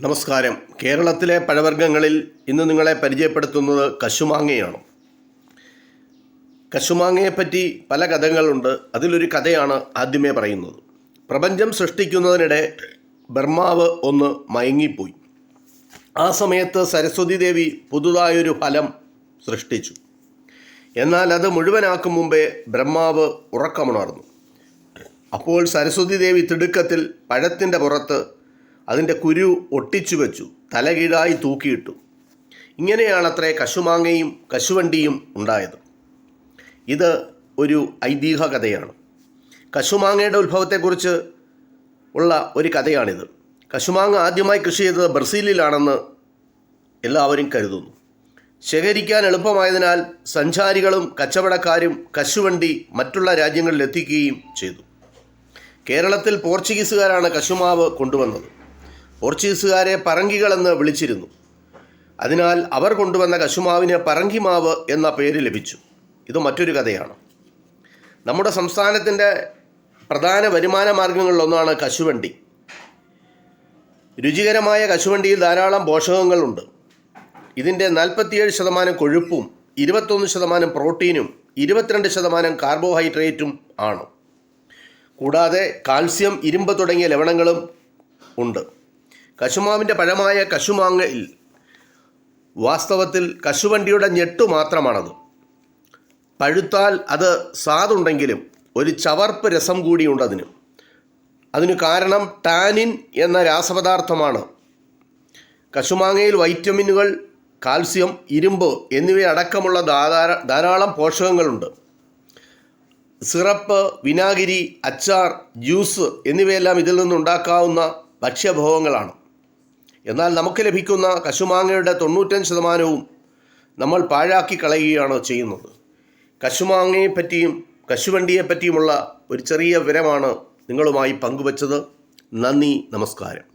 നമസ്കാരം. കേരളത്തിലെ പഴവർഗങ്ങളിൽ ഇന്ന് നിങ്ങളെ പരിചയപ്പെടുത്തുന്നത് കശുമാങ്ങയാണ്. കശുമാങ്ങയെപ്പറ്റി പല കഥകളുണ്ട്. അതിലൊരു കഥയാണ് ആദ്യമേ പറയുന്നത്. പ്രപഞ്ചം സൃഷ്ടിക്കുന്നതിനിടെ ബർമാവ് ഒന്ന് മയങ്ങിപ്പോയി. ആ സമയത്ത് സരസ്വതി ദേവി പുതുതായൊരു ഫലം സൃഷ്ടിച്ചു. എന്നാൽ അത് മുഴുവനാക്കും മുമ്പേ ബ്രഹ്മാവ് ഉറക്കമുണർന്നു. അപ്പോൾ സരസ്വതി ദേവി തിടുക്കത്തിൽ പഴത്തിന്റെ പുറത്ത് അതിന്റെ കുരു ഒട്ടിച്ചു വെച്ചു തലകീഴായി തൂക്കിയിട്ടു. ഇങ്ങനെയാണത്രേ കശുമാങ്ങയും കശുവണ്ടിയും ഉണ്ടായത്. ഇത് ഒരു ഐതിഹ്യ കഥയാണ്. കശുമാങ്ങയുടെ ഉത്ഭവത്തെക്കുറിച്ച് ഉള്ള ഒരു കഥയാണിത്. കശുമാങ്ങ ആദ്യമായി കൃഷി ചെയ്തത് ബ്രസീലിലാണെന്ന് എല്ലാവരും കരുതുന്നു. ശേഖരിക്കാൻ എളുപ്പമായതിനാൽ സഞ്ചാരികളും കച്ചവടക്കാരും കശുവണ്ടി മറ്റുള്ള രാജ്യങ്ങളിൽ എത്തിക്കുകയും ചെയ്തു. കേരളത്തിൽ പോർച്ചുഗീസുകാരാണ് കശുമാവ് കൊണ്ടുവന്നത്. പോർച്ചുഗീസുകാരെ പറങ്കികളെന്ന് വിളിച്ചിരുന്നു. അതിനാൽ അവർ കൊണ്ടുവന്ന കശുമാവിന് പറങ്കിമാവ് എന്ന പേര് ലഭിച്ചു. ഇത് മറ്റൊരു കഥയാണ്. നമ്മുടെ സംസ്ഥാനത്തിന്റെ പ്രധാന വരുമാന മാർഗങ്ങളിലൊന്നാണ് കശുവണ്ടി. രുചികരമായ കശുവണ്ടിയിൽ ധാരാളം പോഷകങ്ങളുണ്ട്. ഇതിന്റെ നാൽപ്പത്തിയേഴ് ശതമാനം കൊഴുപ്പും ഇരുപത്തൊന്ന് ശതമാനം പ്രോട്ടീനും ഇരുപത്തിരണ്ട് ശതമാനം കാർബോഹൈഡ്രേറ്റും ആണ്. കൂടാതെ കാൽസ്യം ഇരുമ്പ് തുടങ്ങിയ ലവണങ്ങളും ഉണ്ട്. കശുമാവിന്റെ പഴമായ കശുമാങ്ങയിൽ വാസ്തവത്തിൽ കശുവണ്ടിയുടെ ഞെട്ടു മാത്രമാണത്. പഴുത്താൽ അത് സാതുണ്ടെങ്കിലും ഒരു ചവർപ്പ് രസം കൂടിയുണ്ട് അതിന്. അതിനു കാരണം ടാനിൻ എന്ന രാസപദാർത്ഥമാണ്. കശുമാങ്ങയിൽ വൈറ്റമിനുകൾ കാൽസ്യം ഇരുമ്പ് എന്നിവയടക്കമുള്ള ധാരാ ധാരാളം പോഷകങ്ങളുണ്ട്. സിറപ്പ് വിനാഗിരി അച്ചാർ ജ്യൂസ് എന്നിവയെല്ലാം ഇതിൽ നിന്നുണ്ടാക്കാവുന്ന ഭക്ഷ്യഭോഗങ്ങളാണ്. എന്നാൽ നമുക്ക് ലഭിക്കുന്ന കശുമാങ്ങയുടെ തൊണ്ണൂറ്റഞ്ച് ശതമാനവും നമ്മൾ പാഴാക്കി കളയുകയാണ് ചെയ്യുന്നത്. കശുമാങ്ങയെപ്പറ്റിയും കശുവണ്ടിയെപ്പറ്റിയുമുള്ള ഒരു ചെറിയ വിവരമാണ് നിങ്ങളുമായി പങ്കുവച്ചത്. നന്ദി നമസ്കാരം.